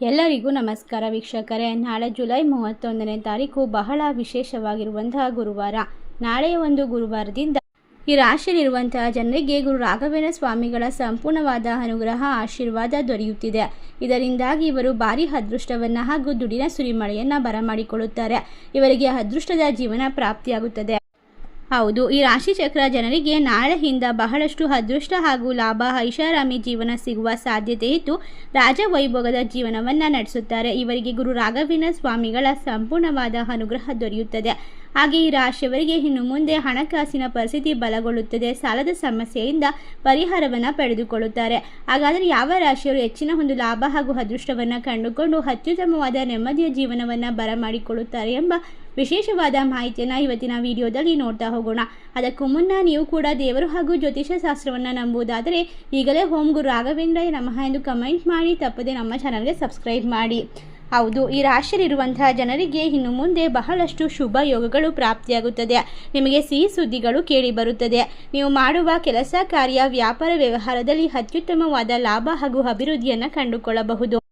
ಎಲ್ಲರಿಗೂ ನಮಸ್ಕಾರ ವೀಕ್ಷಕರೇ. ನಾಳೆ ಜುಲೈ ಮೂವತ್ತೊಂದನೇ ತಾರೀಕು ಬಹಳ ವಿಶೇಷವಾಗಿರುವಂತಹ ಗುರುವಾರ. ನಾಳೆಯ ಒಂದು ಗುರುವಾರದಿಂದ ಈ ರಾಶಿಯಲ್ಲಿರುವಂತಹ ಜನರಿಗೆ ಗುರು ರಾಘವೇಂದ್ರ ಸ್ವಾಮಿಗಳ ಸಂಪೂರ್ಣವಾದ ಅನುಗ್ರಹ, ಆಶೀರ್ವಾದ ದೊರೆಯುತ್ತಿದೆ. ಇದರಿಂದಾಗಿ ಇವರು ಭಾರಿ ಅದೃಷ್ಟವನ್ನು ಹಾಗೂ ದುಡಿನ ಸುರಿಮಳೆಯನ್ನು ಬರಮಾಡಿಕೊಳ್ಳುತ್ತಾರೆ. ಇವರಿಗೆ ಅದೃಷ್ಟದ ಜೀವನ ಪ್ರಾಪ್ತಿಯಾಗುತ್ತದೆ. ಹೌದು, ಈ ರಾಶಿ ಚಕ್ರ ಜನರಿಗೆ ನಾಳೆಯಿಂದ ಬಹಳಷ್ಟು ಅದೃಷ್ಟ ಹಾಗೂ ಲಾಭ, ಐಷಾರಾಮಿ ಜೀವನ ಸಿಗುವ ಸಾಧ್ಯತೆ ಇದ್ದು, ರಾಜವೈಭೋಗದ ಜೀವನವನ್ನು ನಡೆಸುತ್ತಾರೆ. ಇವರಿಗೆ ಗುರು ರಾಘವೇಂದ್ರ ಸ್ವಾಮಿಗಳ ಸಂಪೂರ್ಣವಾದ ಅನುಗ್ರಹ ದೊರೆಯುತ್ತದೆ. ಹಾಗೆ ಈ ರಾಶಿಯವರಿಗೆ ಇನ್ನು ಮುಂದೆ ಹಣಕಾಸಿನ ಪರಿಸ್ಥಿತಿ ಬಲಗೊಳ್ಳುತ್ತದೆ. ಸಾಲದ ಸಮಸ್ಯೆಯಿಂದ ಪರಿಹಾರವನ್ನು ಪಡೆದುಕೊಳ್ಳುತ್ತಾರೆ. ಹಾಗಾದರೆ ಯಾವ ರಾಶಿಯವರು ಹೆಚ್ಚಿನ ಒಂದು ಲಾಭ ಹಾಗೂ ಅದೃಷ್ಟವನ್ನು ಕಂಡುಕೊಂಡು ಅತ್ಯುತ್ತಮವಾದ ನೆಮ್ಮದಿಯ ಜೀವನವನ್ನು ಬರಮಾಡಿಕೊಳ್ಳುತ್ತಾರೆ ಎಂಬ ವಿಶೇಷವಾದ ಮಾಹಿತಿಯನ್ನು ಇವತ್ತಿನ ವಿಡಿಯೋದಲ್ಲಿ ನೋಡ್ತಾ ಹೋಗೋಣ. ಅದಕ್ಕೂ ಮುನ್ನ ನೀವು ಕೂಡ ದೇವರು ಹಾಗೂ ಜ್ಯೋತಿಷ ಶಾಸ್ತ್ರವನ್ನು ನಂಬುವುದಾದರೆ ಈಗಲೇ ಹೋಮ್ ಗುರು ರಾಘವೇಂದ್ರ ನಮಃ ಎಂದು ಕಮೆಂಟ್ ಮಾಡಿ ತಪ್ಪದೆ ನಮ್ಮ ಚಾನಲ್ಗೆ ಸಬ್ಸ್ಕ್ರೈಬ್ ಮಾಡಿ. ಹೌದು, ಈ ರಾಶಿಯಲ್ಲಿರುವಂತಹ ಜನರಿಗೆ ಇನ್ನು ಮುಂದೆ ಬಹಳಷ್ಟು ಶುಭ ಯೋಗಗಳು ಪ್ರಾಪ್ತಿಯಾಗುತ್ತದೆ. ನಿಮಗೆ ಸಿಹಿ ಸುದ್ದಿಗಳು ಕೇಳಿ ಬರುತ್ತದೆ. ನೀವು ಮಾಡುವ ಕೆಲಸ, ಕಾರ್ಯ, ವ್ಯಾಪಾರ, ವ್ಯವಹಾರದಲ್ಲಿ ಅತ್ಯುತ್ತಮವಾದ ಲಾಭ ಹಾಗೂ ಅಭಿವೃದ್ಧಿಯನ್ನು ಕಂಡುಕೊಳ್ಳಬಹುದು.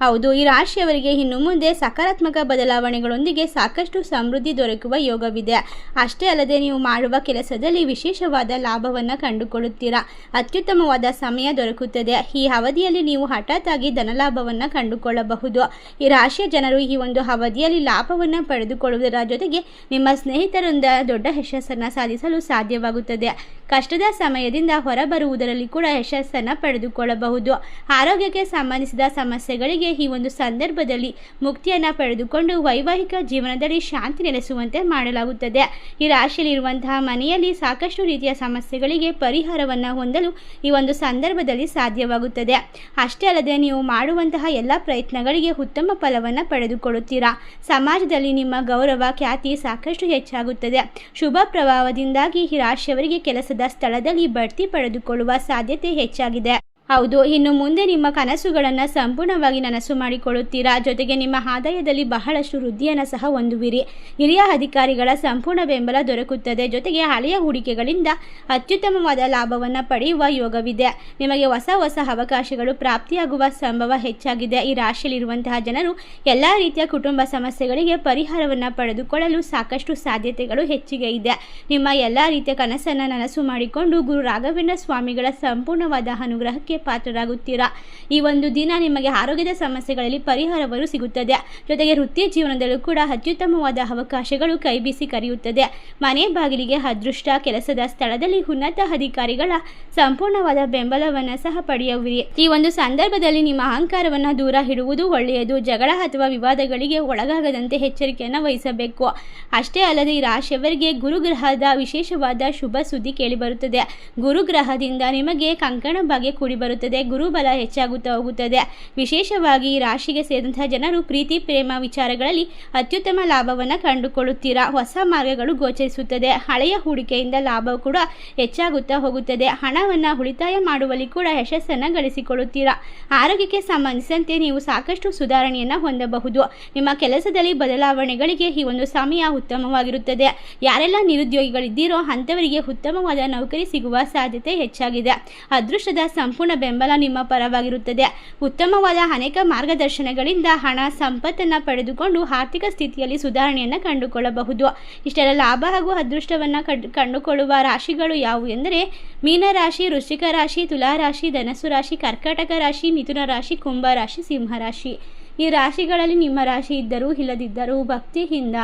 ಹೌದು, ಈ ರಾಶಿಯವರಿಗೆ ಇನ್ನು ಮುಂದೆ ಸಕಾರಾತ್ಮಕ ಬದಲಾವಣೆಗಳೊಂದಿಗೆ ಸಾಕಷ್ಟು ಸಮೃದ್ಧಿ ದೊರಕುವ ಯೋಗವಿದೆ. ಅಷ್ಟೇ ಅಲ್ಲದೆ ನೀವು ಮಾಡುವ ಕೆಲಸದಲ್ಲಿ ವಿಶೇಷವಾದ ಲಾಭವನ್ನು ಕಂಡುಕೊಳ್ಳುತ್ತೀರಾ. ಅತ್ಯುತ್ತಮವಾದ ಸಮಯ ದೊರಕುತ್ತದೆ. ಈ ಅವಧಿಯಲ್ಲಿ ನೀವು ಹಠಾತ್ ಆಗಿ ಧನಲಾಭವನ್ನು ಕಂಡುಕೊಳ್ಳಬಹುದು. ಈ ರಾಶಿಯ ಜನರು ಈ ಒಂದು ಅವಧಿಯಲ್ಲಿ ಲಾಭವನ್ನು ಪಡೆದುಕೊಳ್ಳುವುದರ ಜೊತೆಗೆ ನಿಮ್ಮ ಸ್ನೇಹಿತರಿಂದ ದೊಡ್ಡ ಯಶಸ್ಸನ್ನು ಸಾಧಿಸಲು ಸಾಧ್ಯವಾಗುತ್ತದೆ. ಕಷ್ಟದ ಸಮಯದಿಂದ ಹೊರಬರುವುದರಲ್ಲಿ ಕೂಡ ಯಶಸ್ಸನ್ನು ಪಡೆದುಕೊಳ್ಳಬಹುದು. ಆರೋಗ್ಯಕ್ಕೆ ಸಂಬಂಧಿಸಿದ ಸಮಸ್ಯೆಗಳಿಗೆ ಈ ಒಂದು ಸಂದರ್ಭದಲ್ಲಿ ಮುಕ್ತಿಯನ್ನು ಪಡೆದುಕೊಂಡು ವೈವಾಹಿಕ ಜೀವನದಲ್ಲಿ ಶಾಂತಿ ನೆಲೆಸುವಂತೆ ಮಾಡಲಾಗುತ್ತದೆ. ಈ ರಾಶಿಯಲ್ಲಿರುವಂತಹ ಮನೆಯಲ್ಲಿ ಸಾಕಷ್ಟು ರೀತಿಯ ಸಮಸ್ಯೆಗಳಿಗೆ ಪರಿಹಾರವನ್ನು ಹೊಂದಲು ಈ ಒಂದು ಸಂದರ್ಭದಲ್ಲಿ ಸಾಧ್ಯವಾಗುತ್ತದೆ. ಅಷ್ಟೇ ಅಲ್ಲದೆ ನೀವು ಮಾಡುವಂತಹ ಎಲ್ಲ ಪ್ರಯತ್ನಗಳಿಗೆ ಉತ್ತಮ ಫಲವನ್ನು ಪಡೆದುಕೊಳ್ಳುತ್ತೀರಾ? ಸಮಾಜದಲ್ಲಿ ನಿಮ್ಮ ಗೌರವ, ಖ್ಯಾತಿ ಸಾಕಷ್ಟು ಹೆಚ್ಚಾಗುತ್ತದೆ. ಶುಭ ಪ್ರಭಾವದಿಂದಾಗಿ ಈ ರಾಶಿಯವರಿಗೆ ಕೆಲಸದ ಸ್ಥಳದಲ್ಲಿ ಬಡ್ತಿ ಪಡೆದುಕೊಳ್ಳುವ ಸಾಧ್ಯತೆ ಹೆಚ್ಚಾಗಿದೆ. ಹೌದು, ಇನ್ನು ಮುಂದೆ ನಿಮ್ಮ ಕನಸುಗಳನ್ನು ಸಂಪೂರ್ಣವಾಗಿ ನನಸು ಮಾಡಿಕೊಳ್ಳುತ್ತೀರಾ? ಜೊತೆಗೆ ನಿಮ್ಮ ಆದಾಯದಲ್ಲಿ ಬಹಳಷ್ಟು ವೃದ್ಧಿಯನ್ನು ಸಹ ಹೊಂದುವಿರಿ. ಹಿರಿಯ ಅಧಿಕಾರಿಗಳ ಸಂಪೂರ್ಣ ಬೆಂಬಲ ದೊರಕುತ್ತದೆ. ಜೊತೆಗೆ ಹಳೆಯ ಹೂಡಿಕೆಗಳಿಂದ ಅತ್ಯುತ್ತಮವಾದ ಲಾಭವನ್ನು ಪಡೆಯುವ ಯೋಗವಿದೆ. ನಿಮಗೆ ಹೊಸ ಹೊಸ ಅವಕಾಶಗಳು ಪ್ರಾಪ್ತಿಯಾಗುವ ಸಂಭವ ಹೆಚ್ಚಾಗಿದೆ. ಈ ರಾಶಿಯಲ್ಲಿರುವಂತಹ ಜನರು ಎಲ್ಲ ರೀತಿಯ ಕುಟುಂಬ ಸಮಸ್ಯೆಗಳಿಗೆ ಪರಿಹಾರವನ್ನು ಪಡೆದುಕೊಳ್ಳಲು ಸಾಕಷ್ಟು ಸಾಧ್ಯತೆಗಳು ಹೆಚ್ಚಿಗೆ ಇದೆ. ನಿಮ್ಮ ಎಲ್ಲ ರೀತಿಯ ಕನಸನ್ನು ನನಸು ಮಾಡಿಕೊಂಡು ಗುರು ರಾಘವೇಂದ್ರ ಸ್ವಾಮಿಗಳ ಸಂಪೂರ್ಣವಾದ ಅನುಗ್ರಹಕ್ಕೆ ಪಾತ್ರರಾಗುತ್ತೀರಾ? ಈ ಒಂದು ದಿನ ನಿಮಗೆ ಆರೋಗ್ಯದ ಸಮಸ್ಯೆಗಳಲ್ಲಿ ಪರಿಹಾರವರು ಸಿಗುತ್ತದೆ. ಜೊತೆಗೆ ವೃತ್ತಿ ಜೀವನದಲ್ಲೂ ಕೂಡ ಅತ್ಯುತ್ತಮವಾದ ಅವಕಾಶಗಳು ಕೈಬೀಸಿ ಕರೆಯುತ್ತದೆ. ಮನೆ ಬಾಗಿಲಿಗೆ ಅದೃಷ್ಟ, ಕೆಲಸದ ಸ್ಥಳದಲ್ಲಿ ಉನ್ನತ ಅಧಿಕಾರಿಗಳ ಸಂಪೂರ್ಣವಾದ ಬೆಂಬಲವನ್ನು ಸಹ ಪಡೆಯುವಿರಿ. ಈ ಒಂದು ಸಂದರ್ಭದಲ್ಲಿ ನಿಮ್ಮ ಅಹಂಕಾರವನ್ನು ದೂರ ಇಡುವುದು ಒಳ್ಳೆಯದು. ಜಗಳ ಅಥವಾ ವಿವಾದಗಳಿಗೆ ಒಳಗಾಗದಂತೆ ಎಚ್ಚರಿಕೆಯನ್ನು ವಹಿಸಬೇಕು. ಅಷ್ಟೇ ಅಲ್ಲದೆ ಈ ರಾಶಿಯವರಿಗೆ ಗುರುಗ್ರಹದ ವಿಶೇಷವಾದ ಶುಭ ಸುದ್ದಿ ಕೇಳಿಬರುತ್ತದೆ. ಗುರುಗ್ರಹದಿಂದ ನಿಮಗೆ ಕಂಕಣ ಭಾಗ್ಯ ಕೂಡಿ ಬರುತ್ತದೆ, ಗುರುಬಲ ಹೆಚ್ಚಾಗುತ್ತಾ ಹೋಗುತ್ತದೆ. ವಿಶೇಷವಾಗಿ ರಾಶಿಗೆ ಸೇರಿದಂತಹ ಜನರು ಪ್ರೀತಿ, ಪ್ರೇಮ ವಿಚಾರಗಳಲ್ಲಿ ಅತ್ಯುತ್ತಮ ಲಾಭವನ್ನು ಕಂಡುಕೊಳ್ಳುತ್ತೀರಾ? ಹೊಸ ಮಾರ್ಗಗಳು ಗೋಚರಿಸುತ್ತದೆ. ಹಳೆಯ ಹೂಡಿಕೆಯಿಂದ ಲಾಭ ಕೂಡ ಹೆಚ್ಚಾಗುತ್ತಾ ಹೋಗುತ್ತದೆ. ಹಣವನ್ನು ಉಳಿತಾಯ ಮಾಡುವಲ್ಲಿ ಕೂಡ ಯಶಸ್ಸನ್ನು ಗಳಿಸಿಕೊಳ್ಳುತ್ತೀರಾ? ಆರೋಗ್ಯಕ್ಕೆ ಸಂಬಂಧಿಸಿದಂತೆ ನೀವು ಸಾಕಷ್ಟು ಸುಧಾರಣೆಯನ್ನು ಹೊಂದಬಹುದು. ನಿಮ್ಮ ಕೆಲಸದಲ್ಲಿ ಬದಲಾವಣೆಗಳಿಗೆ ಈ ಒಂದು ಸಮಯ ಉತ್ತಮವಾಗಿರುತ್ತದೆ. ಯಾರೆಲ್ಲ ನಿರುದ್ಯೋಗಿಗಳಿದ್ದೀರೋ ಅಂಥವರಿಗೆ ಉತ್ತಮವಾದ ನೌಕರಿ ಸಿಗುವ ಸಾಧ್ಯತೆ ಹೆಚ್ಚಾಗಿದೆ. ಅದೃಷ್ಟದ ಸಂಪೂರ್ಣ ಬೆಂಬಲ ನಿಮ್ಮ ಪರವಾಗಿರುತ್ತದೆ. ಉತ್ತಮವಾದ ಅನೇಕ ಮಾರ್ಗದರ್ಶನಗಳಿಂದ ಹಣ ಸಂಪತ್ತನ್ನು ಪಡೆದುಕೊಂಡು ಆರ್ಥಿಕ ಸ್ಥಿತಿಯಲ್ಲಿ ಸುಧಾರಣೆಯನ್ನು ಕಂಡುಕೊಳ್ಳಬಹುದು. ಇಷ್ಟೆಲ್ಲ ಲಾಭ ಹಾಗೂ ಅದೃಷ್ಟವನ್ನು ಕಂಡುಕೊಳ್ಳುವ ರಾಶಿಗಳು ಯಾವುವು ಎಂದರೆ ಮೀನರಾಶಿ ವೃಶ್ಚಿಕ ರಾಶಿ ತುಲಾರಾಶಿ ಧನಸು ರಾಶಿ, ಕರ್ಕಾಟಕ ರಾಶಿ, ಮಿಥುನ ರಾಶಿ, ಕುಂಭ ರಾಶಿ, ಸಿಂಹ ರಾಶಿ. ಈ ರಾಶಿಗಳಲ್ಲಿ ನಿಮ್ಮ ರಾಶಿ ಇದ್ದರೂ ಇಲ್ಲದಿದ್ದರೂ ಭಕ್ತಿಯಿಂದ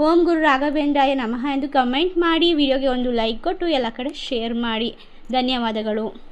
ಓಂ ಗುರು ರಾಘವೇಂದ್ರಾಯ ನಮಃ ಎಂದು ಕಮೆಂಟ್ ಮಾಡಿ, ವಿಡಿಯೋಗೆ ಒಂದು ಲೈಕ್ ಕೊಟ್ಟು ಎಲ್ಲ ಕಡೆ ಶೇರ್ ಮಾಡಿ. ಧನ್ಯವಾದಗಳು.